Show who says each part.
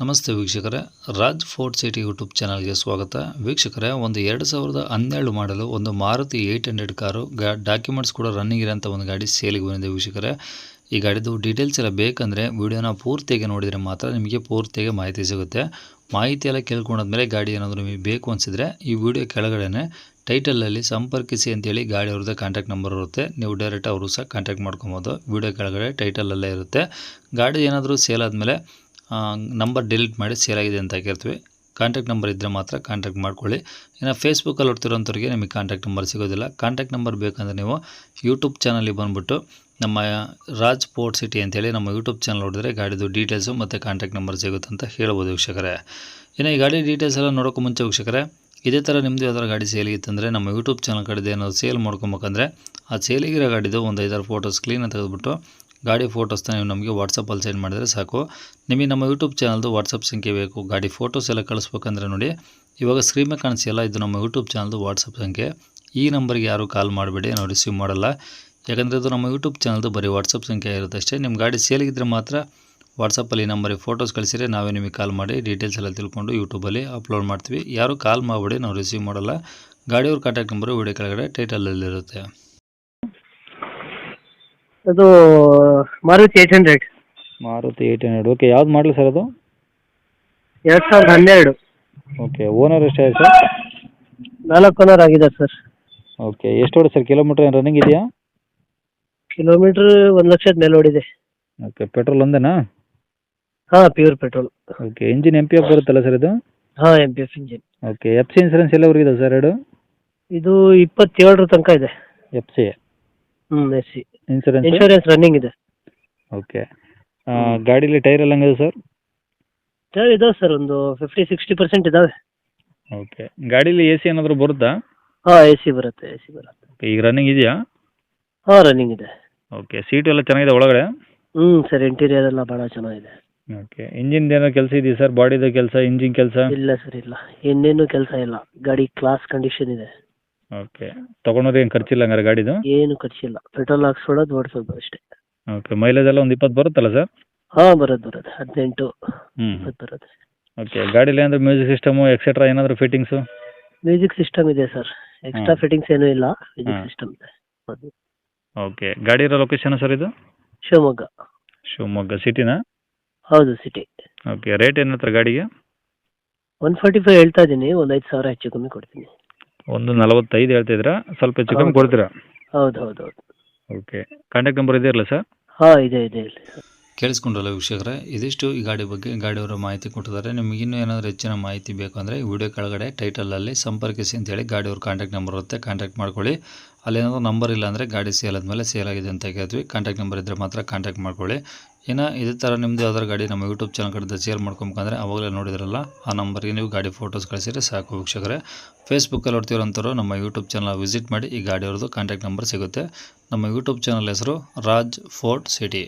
Speaker 1: ನಮಸ್ತೆ ವೀಕ್ಷಕರೇ, Raj fort city YouTube ಚಾನಲ್ಗೆ ಸ್ವಾಗತ. ವೀಕ್ಷಕರೇ, ಒಂದು ಎರಡು ಸಾವಿರದ ಹನ್ನೆರಡು ಮಾಡಲು ಒಂದು ಮಾರುತಿ ಏಯ್ಟ್ ಹಂಡ್ರೆಡ್ ಕಾರು, ಗಾ, ಡಾಕ್ಯುಮೆಂಟ್ಸ್ ಕೂಡ ರನ್ನಿಂಗ್ ಇರೋಂಥ ಒಂದು ಗಾಡಿ ಸೇಲಿಗೆ ಬಂದಿದೆ ವೀಕ್ಷಕರೇ. ಈ ಗಾಡಿದು ಡೀಟೇಲ್ಸ್ ಎಲ್ಲ ಬೇಕಂದರೆ ವಿಡಿಯೋನ ಪೂರ್ತಿಯಾಗಿ ನೋಡಿದರೆ ಮಾತ್ರ ನಿಮಗೆ ಪೂರ್ತಿಯಾಗಿ ಮಾಹಿತಿ ಸಿಗುತ್ತೆ. ಮಾಹಿತಿ ಎಲ್ಲ ಕೇಳ್ಕೊಂಡಾದ್ಮೇಲೆ ಗಾಡಿ ಏನಾದರೂ ನಿಮಗೆ ಬೇಕು ಅನಿಸಿದರೆ ಈ ವಿಡಿಯೋ ಕೆಳಗಡೆ ಟೈಟಲಲ್ಲಿ ಸಂಪರ್ಕಿಸಿ ಅಂತೇಳಿ ಗಾಡಿ ಅವ್ರದ್ದು ಕಾಂಟ್ಯಾಕ್ಟ್ ನಂಬರ್ ಇರುತ್ತೆ. ನೀವು ಡೈರೆಕ್ಟ್ ಅವರು ಸಹ ಕಾಂಟ್ಯಾಕ್ಟ್ ಮಾಡ್ಕೊಬೋದು. ವಿಡಿಯೋ ಕೆಳಗಡೆ ಟೈಟಲಲ್ಲೇ ಇರುತ್ತೆ. ಗಾಡಿ ಏನಾದರೂ ಸೇಲ್ ಆದಮೇಲೆ ನಂಬರ್ ಡಿಲೀಟ್ ಮಾಡಿ ಸೇಲ್ ಆಗಿದೆ ಅಂತ ಹಾಕಿರ್ತೀವಿ. ಕಾಂಟ್ಯಾಕ್ಟ್ ನಂಬರ್ ಇದ್ದರೆ ಮಾತ್ರ ಕಾಂಟ್ಯಾಕ್ಟ್ ಮಾಡ್ಕೊಳ್ಳಿ. ಇನ್ನು ಫೇಸ್ಬುಕ್ಕಲ್ಲಿ ಹೊಡ್ತಿರೋಂಥವ್ರಿಗೆ ನಿಮಗೆ ಕಾಂಟ್ಯಾಕ್ಟ್ ನಂಬರ್ ಸಿಗೋದಿಲ್ಲ. ಕಾಂಟ್ಯಾಕ್ಟ್ ನಂಬರ್ ಬೇಕಂದರೆ ನೀವು ಯೂಟ್ಯೂಬ್ ಚಾನಲಿಗೆ ಬಂದುಬಿಟ್ಟು ನಮ್ಮ ರಾಜ್ ಪೋರ್ಟ್ ಸಿಟಿ ಅಂತೇಳಿ ನಮ್ಮ ಯೂಟ್ಯೂಬ್ ಚಾನಲ್ ನೋಡಿದ್ರೆ ಗಾಡಿದು ಡೀಟೇಲ್ಸು ಮತ್ತು ಕಾಂಟ್ಯಾಕ್ಟ್ ನಂಬರ್ ಸಿಗುತ್ತೆ ಅಂತ ಹೇಳ್ಬೋದು ವೀಕ್ಷಕರೇ. ಇನ್ನು ಈ ಗಾಡಿ ಡೀಟೇಲ್ಸ್ ಎಲ್ಲ ನೋಡೋಕ್ಕೂ ಮುಂಚೆ ವೀಕ್ಷಕರೇ, ಇದೇ ಥರ ನಿಮ್ಮದು ಯಾವ್ದಾರು ಗಾಡಿ ಸೇಲಿಗಿತ್ತಂದರೆ ನಮ್ಮ ಯೂಟ್ಯೂಬ್ ಚಾನಲ್ ಕಡೆದು ಏನಾದ್ರು ಸೇಲ್ ಮಾಡ್ಕೊಬೇಕಂದ್ರೆ ಆ ಸೇಲಿಗಿರೋ ಗಾಡಿದು ಒಂದು ಐದಾರು ಫೋಟೋಸ್ ಕ್ಲೀನಾಗಿ ತೆಗೆದುಬಿಟ್ಟು ಗಾಡಿ ಫೋಟೋಸ್ನ ನೀವು ನಮಗೆ ವಾಟ್ಸಪ್ಪಲ್ಲಿ ಸೆಂಡ್ ಮಾಡಿದರೆ ಸಾಕು. ನಿಮಗೆ ನಮ್ಮ ಯೂಟ್ಯೂಬ್ ಚಾನಲ್ದು ವಾಟ್ಸಪ್ ಸಂಖ್ಯೆ ಬೇಕು. ಗಾಡಿ ಫೋಟೋಸ್ ಎಲ್ಲ ಕಳಿಸ್ಬೇಕಂದ್ರೆ ನೋಡಿ. ಇವಾಗ ಸ್ಕ್ರೀನ್ ಮೇಲೆ ಕಾಣಿಸಿಲ್ಲ ಇದು ನಮ್ಮ ಯೂಟ್ಯೂಬ್ ಚಾನಲ್ದು ವಾಟ್ಸಪ್ ಸಂಖ್ಯೆ. ಈ ನಂಬರ್ಗೆ ಯಾರು ಕಾಲ್ ಮಾಡಬೇಡಿ, ನಾವು ರಿಸೀವ್ ಮಾಡಲ್ಲ. ಯಾಕಂದರೆ ಇದು ನಮ್ಮ ಯೂಟ್ಯೂಬ್ ಚಾನಲ್ದು ಬರೀ ವಾಟ್ಸಪ್ ಸಂಖ್ಯೆ ಇರುತ್ತೆ ಅಷ್ಟೇ. ನಿಮ್ಮ ಗಾಡಿ ಸೇಲಿಗಿದ್ರೆ ಮಾತ್ರ ವಾಟ್ಸಪ್ಪಲ್ಲಿ ನಂಬರಿಗೆ ಫೋಟೋಸ್ ಕಳಿಸಿದ್ರೆ ನಾವೇ ನಿಮಗೆ ಕಾಲ್ ಮಾಡಿ ಡೀಟೇಲ್ಸ್ ಎಲ್ಲ ತಿಳ್ಕೊಂಡು ಯೂಟ್ಯೂಬಲ್ಲಿ ಅಪ್ಲೋಡ್ ಮಾಡ್ತೀವಿ. ಯಾರು ಕಾಲ್ ಮಾಡಬೇಡಿ, ನಾವು ರಿಸೀವ್ ಮಾಡಲ್ಲ. ಗಾಡಿಯವ್ರ ಕಾಂಟ್ಯಾಕ್ಟ್ ನಂಬರು ವಿಡಿಯೋ ಕೆಳಗಡೆ ಟೈಟಲಲ್ಲಿರುತ್ತೆ
Speaker 2: ಅದು Maruti eight hundred
Speaker 3: Maruti eight hundred okay ಯಾವ್ದು ಮಾಡಲಿ ಸರ್ ಅದು?
Speaker 2: ಎರಡು ಸಾವಿರದ ಹನ್ನೆರಡು.
Speaker 3: ಓಕೆ ಓನರ್ ಎಷ್ಟಾಗಿದೆ ಸರ್
Speaker 2: ನಾಲ್ಕು ಓನರ್ ಆಗಿದೆ ಸರ್
Speaker 3: ಓಕೆ ಎಷ್ಟು ಹೊಡೆ ಸರ್ ಕಿಲೋಮೀಟ್ರ್ ಏನು ರನ್ನಿಂಗ್ ಇದೆಯಾ?
Speaker 2: ಕಿಲೋಮೀಟ್ರ್ ಒಂದು ಲಕ್ಷದ ಮೇಲೆ ಓಡಿದೆ.
Speaker 3: ಓಕೆ ಪೆಟ್ರೋಲ್ ಒಂದೇನಾ?
Speaker 2: ಹಾಂ pure petrol
Speaker 3: okay engine M P F ಬರುತ್ತಲ್ಲ ಸರ್ ಇದು?
Speaker 2: ಹಾಂ M P F engine
Speaker 3: okay F C insurance ಎಲ್ಲ ಇದೆ ಸರ್ ಎರಡು?
Speaker 2: ಇದು ಇಪ್ಪತ್ತೇಳರ ತನಕ ಇದೆ.
Speaker 3: ಎಫ್ ಸಿ
Speaker 2: ಹ್ಞೂ S C
Speaker 3: insurance
Speaker 2: insurance running ಇದೆ.
Speaker 3: ಓಕೆ ಗಾಡಿಲಿ ಟೈರ್ ಎಲ್ಲ ಹಂಗಿದೆ ಸರ್
Speaker 2: ಟೈರ್ ಇದಾವೆ ಸರ್ ಒಂದು ಫಿಫ್ಟಿ ಸಿಕ್ಸ್ಟಿ ಪರ್ಸೆಂಟ್ ಇದಾವೆ.
Speaker 3: ಓಕೆ ಗಾಡಿಲಿ ಎ ಸಿ ಏನಾದರೂ ಬರುತ್ತಾ?
Speaker 2: ಹಾಂ ಎ ಸಿ ಬರುತ್ತೆ ಎ ಸಿ ಬರುತ್ತೆ.
Speaker 3: ಈಗ ರನ್ನಿಂಗ್ ಇದೆಯಾ?
Speaker 2: ಹಾಂ ರನ್ನಿಂಗ್ ಇದೆ.
Speaker 3: ಓಕೆ ಸೀಟು ಎಲ್ಲ ಚೆನ್ನಾಗಿದೆ ಒಳಗಡೆ?
Speaker 2: ಹ್ಞೂ ಸರ್ ಇಂಟೀರಿಯರ್ ಎಲ್ಲ ಭಾಳ ಚೆನ್ನಾಗಿದೆ.
Speaker 3: ಓಕೆ ಇಂಜಿನ್ ಏನೋ ಕೆಲಸ ಇದೆಯಾ ಸರ್ ಬಾಡಿದು ಕೆಲಸ ಇಂಜಿನ್ ಕೆಲಸ?
Speaker 2: ಇಲ್ಲ ಸರ್ ಇಲ್ಲ. ಇನ್ನೇನು ಕೆಲಸ ಇಲ್ಲ. ಗಾಡಿ ಕ್ಲಾಸ್ ಕಂಡೀಷನ್ ಇದೆ.
Speaker 3: ಓಕೆ ತಗೊಳೋದು ಏನು ಖರ್ಚಿಲ್ಲ ಹಂಗಾರೆ ಗಾಡಿದು?
Speaker 2: ಏನು ಖರ್ಚಿಲ್ಲ. ಪೆಟ್ರೋಲ್ ಹಾಕ್ಸ್ಕೊಳ್ಳೋದು ಓಡಿಸೋದು ಅಷ್ಟೇ.
Speaker 3: ಓಕೆ ಮೈಲೇಜ್ ಎಲ್ಲ ಒಂದು ಇಪ್ಪತ್ತು ಬರುತ್ತಲ್ಲ ಸರ್
Speaker 2: ಹಾಂ ಬರೋದು ಬರೋದು. ಹದಿನೆಂಟು
Speaker 3: ಹ್ಞೂ
Speaker 2: ಇಪ್ಪತ್ತು ಬರುತ್ತೆ
Speaker 3: ಓಕೆ ಗಾಡೀಲಿ ಏನಾದರೂ ಮ್ಯೂಸಿಕ್ ಸಿಸ್ಟಮು ಎಕ್ಸೆಟ್ರಾ ಏನಾದರೂ ಫಿಟ್ಟಿಂಗ್ಸು
Speaker 2: ಮ್ಯೂಸಿಕ್ ಸಿಸ್ಟಮ್ ಇದೆ ಸರ್ ಎಕ್ಸ್ಟ್ರಾ
Speaker 3: ಹ್ಮ್.
Speaker 2: ಫಿಟ್ಟಿಂಗ್ಸ್ ಏನೂ ಇಲ್ಲ. ಮ್ಯೂಸಿಕ್. ಸಿಸ್ಟಮ್ ಇದೆ. ಹೌದು.
Speaker 3: ಓಕೆ ಗಾಡಿ ಇರೋ ಲೊಕೇಶನ್ ಸರ್ ಇದು?
Speaker 2: ಶಿವಮೊಗ್ಗ.
Speaker 3: ಶಿವಮೊಗ್ಗ. ಸಿಟಿನಾ
Speaker 2: ಹೌದು ಸಿಟಿ
Speaker 3: ಓಕೆ ರೇಟ್ ಏನು ಹೇಳ್ತಾರೆ ಗಾಡಿಗೆ?
Speaker 2: ಒನ್ ಫಾರ್ಟಿ ಫೈವ್ ಹೇಳ್ತಾ ಇದ್ದೀನಿ. ಒಂದು ಐದು ಸಾವಿರ ಹೆಚ್ಚು ಕಮ್ಮಿ ಕೊಡ್ತೀನಿ.
Speaker 3: ಒಂದು ನಲವತ್ತೈದು ಹೇಳ್ತಿದ್ರಾ ಸ್ವಲ್ಪ ಹೆಚ್ಚು ಕಮ್ಮಿ
Speaker 2: ಹೌದು.
Speaker 3: ಕೊಡ್ತೀರಾ?
Speaker 2: ಹೌದು ಹೌದು ಹೌದು.
Speaker 3: ಓಕೆ. ಕಾಂಟ್ಯಾಕ್ಟ್ ನಂಬರ್ ಇದೆಯಲ್ಲ ಸರ್?
Speaker 2: ಹಾಂ ಇದೆ ಇದೆ ಇಲ್ಲಿ
Speaker 1: ಕೇಳಿಸ್ಕೊಂಡ್ರಲ್ಲ ವೀಕ್ಷಕರೇ ಇದಿಷ್ಟು ಈ ಗಾಡಿ ಬಗ್ಗೆ ಗಾಡಿಯವರ ಮಾಹಿತಿ ಕೊಟ್ಟಿದ್ದಾರೆ. ನಿಮಗೆ ಇನ್ನೂ ಏನಾದರೂ ಹೆಚ್ಚಿನ ಮಾಹಿತಿ ಬೇಕು ಅಂದರೆ ಈ ವಿಡಿಯೋ ಕೆಳಗಡೆ ಟೈಟಲಲ್ಲಿ ಸಂಪರ್ಕಿಸಿ ಅಂತೇಳಿ ಗಾಡಿಯವ್ರ ಕಾಂಟ್ಯಾಕ್ಟ್ ನಂಬರ್ ಇರುತ್ತೆ ಕಾಂಟ್ಯಾಕ್ಟ್ ಮಾಡ್ಕೊಳ್ಳಿ. ಅಲ್ಲೇನಾದರೂ ನಂಬರ್ ಇಲ್ಲ ಅಂದರೆ ಗಾಡಿ ಸೇಲ್ ಆದಮೇಲೆ ಸೇಲ್ ಆಗಿದೆ ಅಂತ ಕೇಳ್ತೀವಿ. ಕಾಂಟ್ಯಾಕ್ಟ್ ನಂಬರ್ ಇದ್ದರೆ ಮಾತ್ರ ಕಾಂಟ್ಯಾಕ್ಟ್ ಮಾಡ್ಕೊಳ್ಳಿ. ಇನ್ನು ಇದೇ ಥರ ನಿಮ್ಮದು ಯಾವ್ದಾದ್ರು ಗಾಡಿ ನಮ್ಮ ಯೂಟ್ಯೂಬ್ ಚಾನಲ್ ಕಡೆ ಶೇರ್ ಮಾಡ್ಕೊಬೇಕಂದ್ರೆ ಅವಾಗಲೇ ನೋಡಿದ್ರಲ್ಲ, ಆ ನಂಬರ್ಗೆ ನೀವು ಗಾಡಿ ಫೋಟೋಸ್ ಕಳಿಸಿದ್ರೆ ಸಾಕು ವೀಕ್ಷಕರೇ. ಫೇಸ್ಬುಕ್ಕಲ್ಲಿ ಹೊಡ್ತಿರೋಂಥವ್ರು ನಮ್ಮ ಯೂಟ್ಯೂಬ್ ಚಾನಲ್ ವಿಸಿಟ್ ಮಾಡಿ ಈ ಗಾಡಿಯವ್ರದ್ದು ಕಾಂಟ್ಯಾಕ್ಟ್ ನಂಬರ್ ಸಿಗುತ್ತೆ. ನಮ್ಮ ಯೂಟ್ಯೂಬ್ ಚಾನಲ್ ಹೆಸರು ರಾಜ್ ಫೋರ್ಟ್ ಸಿಟಿ.